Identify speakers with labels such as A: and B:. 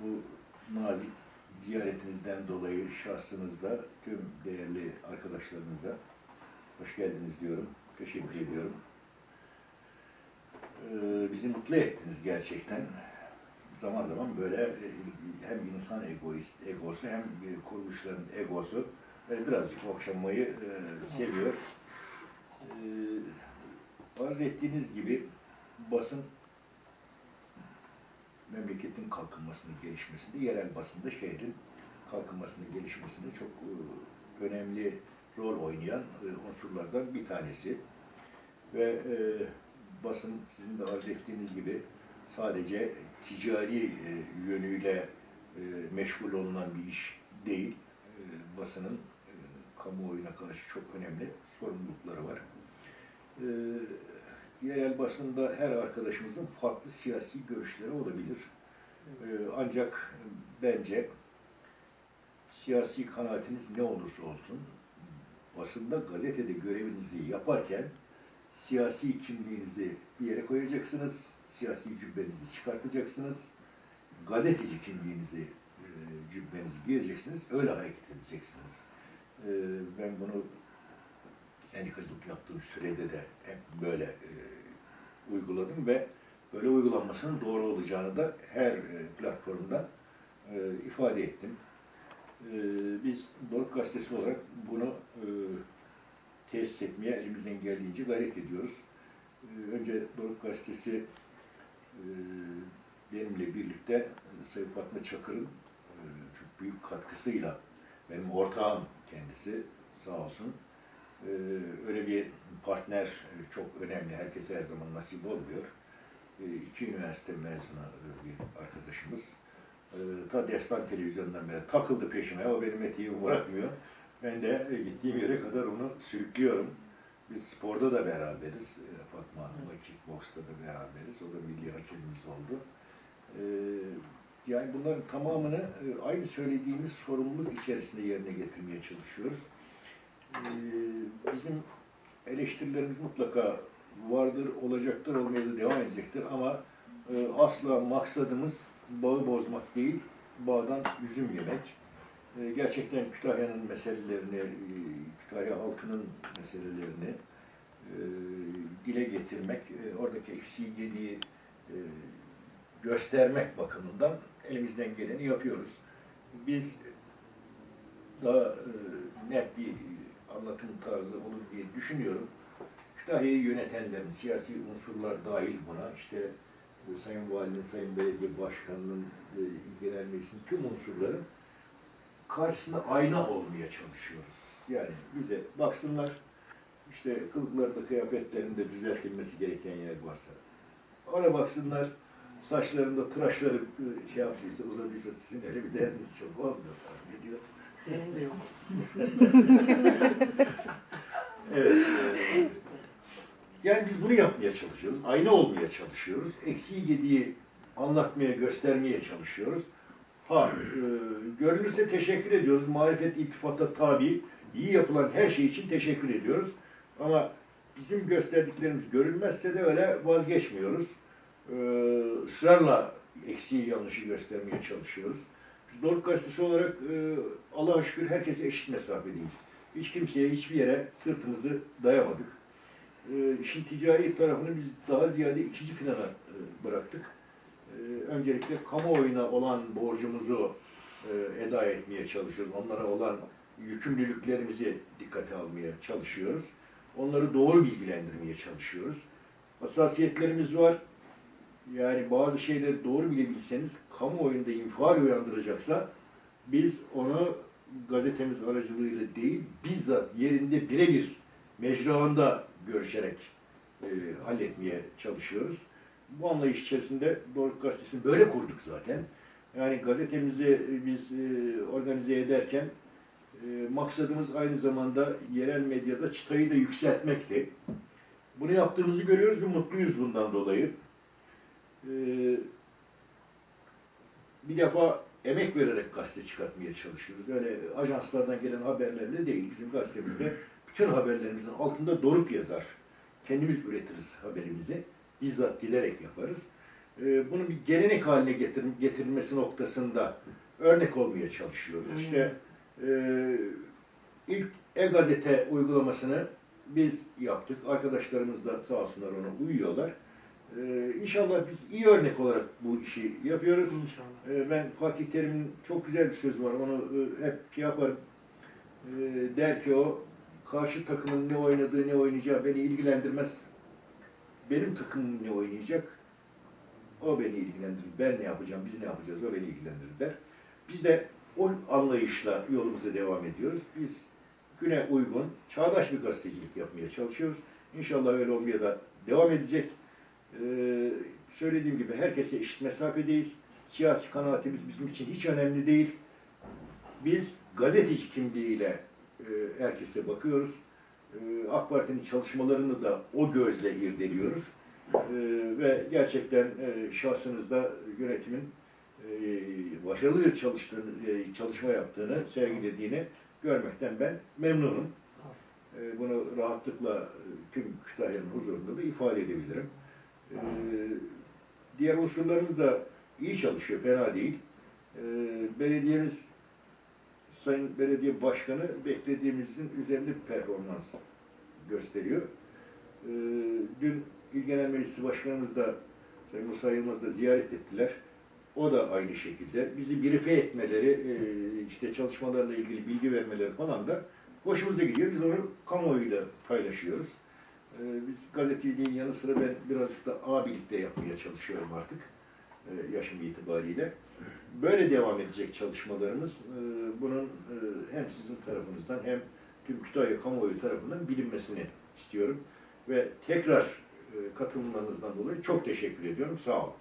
A: bu nazik ziyaretinizden dolayı şahsınızda tüm değerli arkadaşlarınıza hoş geldiniz diyorum. Teşekkür ediyorum. Ee, bizi mutlu ettiniz gerçekten. Zaman zaman böyle e, hem insan egoist egosu hem kuruluşların egosu böyle birazcık okşanmayı e, seviyor. Ee, arz ettiğiniz gibi basın memleketin kalkınmasını, gelişmesinde, yerel basında şehrin kalkınmasını, gelişmesinde çok e, önemli rol oynayan e, unsurlardan bir tanesi. Ve e, basın sizin de arz ettiğiniz gibi sadece ticari yönüyle meşgul olunan bir iş değil. Basının kamuoyuna karşı çok önemli sorumlulukları var. Yerel basında her arkadaşımızın farklı siyasi görüşleri olabilir. E, ancak bence siyasi kanaatiniz ne olursa olsun basında gazetede görevinizi yaparken siyasi kimliğinizi bir yere koyacaksınız, siyasi cübbenizi çıkartacaksınız, gazeteci kimliğinizi, e, cübbenizi giyeceksiniz, öyle hareket edeceksiniz. E, ben bunu sendikacılık yaptığım sürede de hep böyle e, uyguladım ve böyle uygulanmasının doğru olacağını da her e, platformda e, ifade ettim. E, biz Doruk Gazetesi olarak bunu e, tesis etmeye elimizden geldiğince gayret ediyoruz. E, önce Doruk Gazetesi e, benimle birlikte e, Sayın Fatma Çakır'ın e, çok büyük katkısıyla benim ortağım kendisi sağ olsun. E, öyle bir partner e, çok önemli. Herkese her zaman nasip olmuyor. E, iki üniversite mezunu bir arkadaşımız. E, ta Destan televizyonundan beri takıldı peşime. O benim etiğimi bırakmıyor. Ben de e, gittiğim yere kadar onu sürüklüyorum. Biz sporda da beraberiz. E, Fatma Hanım'la kickboksta da beraberiz. O da milli hakemimiz oldu. E, yani bunların tamamını e, aynı söylediğimiz sorumluluk içerisinde yerine getirmeye çalışıyoruz. E, bizim eleştirilerimiz mutlaka vardır, olacaktır, olmaya da devam edecektir ama e, asla maksadımız bağı bozmak değil, bağdan üzüm yemek. E, gerçekten Kütahya'nın meselelerini, e, Kütahya halkının meselelerini dile getirmek, oradaki eksiği gediği e, göstermek bakımından elimizden geleni yapıyoruz. Biz daha net bir anlatım tarzı olur diye düşünüyorum. Kütahya'yı yönetenlerin, siyasi unsurlar dahil buna, işte e, Sayın Valinin, Sayın Belediye Başkanı'nın, e, meclisin tüm unsurların karşısında ayna olmaya çalışıyoruz. Yani bize baksınlar, işte kılıklarda, kıyafetlerinde düzeltilmesi gereken yer varsa, ona baksınlar, saçlarında tıraşları e, şey yaptıysa, uzadıysa sizin öyle bir derdiniz çok olmuyor tahmin ediyorum.
B: Senin de yok.
A: Evet. e, Yani biz bunu yapmaya çalışıyoruz. Ayna olmaya çalışıyoruz. Eksiği gediği anlatmaya, göstermeye çalışıyoruz. Ha, e, görülürse teşekkür ediyoruz. Marifet iltifata tabi, iyi yapılan her şey için teşekkür ediyoruz. Ama bizim gösterdiklerimiz görülmezse de öyle vazgeçmiyoruz. E, ısrarla eksiği yanlışı göstermeye çalışıyoruz. Doruk Gazetesi olarak e, Allah'a şükür herkese eşit mesafedeyiz. Hiç kimseye hiçbir yere sırtımızı dayamadık. E, işin ticari tarafını biz daha ziyade ikinci plana e, bıraktık. E, öncelikle kamuoyuna olan borcumuzu e, eda etmeye çalışıyoruz. Onlara olan yükümlülüklerimizi dikkate almaya çalışıyoruz. Onları doğru bilgilendirmeye çalışıyoruz. Hassasiyetlerimiz var. Yani bazı şeyleri doğru bile kamuoyunda infial uyandıracaksa biz onu gazetemiz aracılığıyla değil, bizzat yerinde birebir mecraında görüşerek e, halletmeye çalışıyoruz. Bu anlayış içerisinde Doruk Gazetesi'ni böyle kurduk zaten. Yani gazetemizi e, biz e, organize ederken e, maksadımız aynı zamanda yerel medyada çıtayı da yükseltmekti. Bunu yaptığımızı görüyoruz ve mutluyuz bundan dolayı. E, bir defa emek vererek gazete çıkartmaya çalışıyoruz. Öyle ajanslardan gelen haberlerle değil. Bizim gazetemizde bütün haberlerimizin altında Doruk yazar. Kendimiz üretiriz haberimizi. Bizzat dilerek yaparız. e, bunu bir gelenek haline getir, getirilmesi noktasında örnek olmaya çalışıyoruz.
B: Hmm.
A: İşte e, ilk e-gazete uygulamasını biz yaptık. Arkadaşlarımız da sağ olsunlar ona uyuyorlar. E, inşallah biz iyi örnek olarak bu işi yapıyoruz.
B: İnşallah.
A: E, ben Fatih Terim'in çok güzel bir sözü var. Onu e, hep şey yaparım. E, der ki o karşı takımın ne oynadığı ne oynayacağı beni ilgilendirmez. Benim takımım ne oynayacak o beni ilgilendirir. Ben ne yapacağım, biz ne yapacağız o beni ilgilendirir der. Biz de o anlayışla yolumuza devam ediyoruz. Biz güne uygun, çağdaş bir gazetecilik yapmaya çalışıyoruz. İnşallah öyle olmaya da devam edecek. Söylediğim gibi herkese eşit mesafedeyiz. Siyasi kanaatimiz bizim için hiç önemli değil. Biz gazeteci kimliğiyle e, herkese bakıyoruz. E, AK Parti'nin çalışmalarını da o gözle irdeliyoruz. E, ve gerçekten e, şahsınızda yönetimin e, başarılı bir çalıştığını, e, çalışma yaptığını, sergilediğini görmekten ben memnunum. E, bunu rahatlıkla e, tüm Kütahya'nın huzurunda da ifade edebilirim. E, diğer unsurlarımız da iyi çalışıyor, fena değil. E, belediyemiz, Sayın Belediye Başkanı beklediğimizin üzerinde performans gösteriyor. E, dün İl Genel Meclisi Başkanımız da Sayın Musa Yılmaz da ziyaret ettiler. O da aynı şekilde. Bizi birife etmeleri, e, işte çalışmalarla ilgili bilgi vermeleri falan da hoşumuza gidiyor. Biz onu kamuoyuyla paylaşıyoruz. E, biz gazeteciliğin yanı sıra ben birazcık da abilik de yapmaya çalışıyorum artık e, yaşım itibariyle. Böyle devam edecek çalışmalarımız. E, bunun e, hem sizin tarafınızdan hem tüm Kütahya kamuoyu tarafından bilinmesini istiyorum. Ve tekrar e, katılımlarınızdan dolayı çok teşekkür ediyorum. Sağ olun.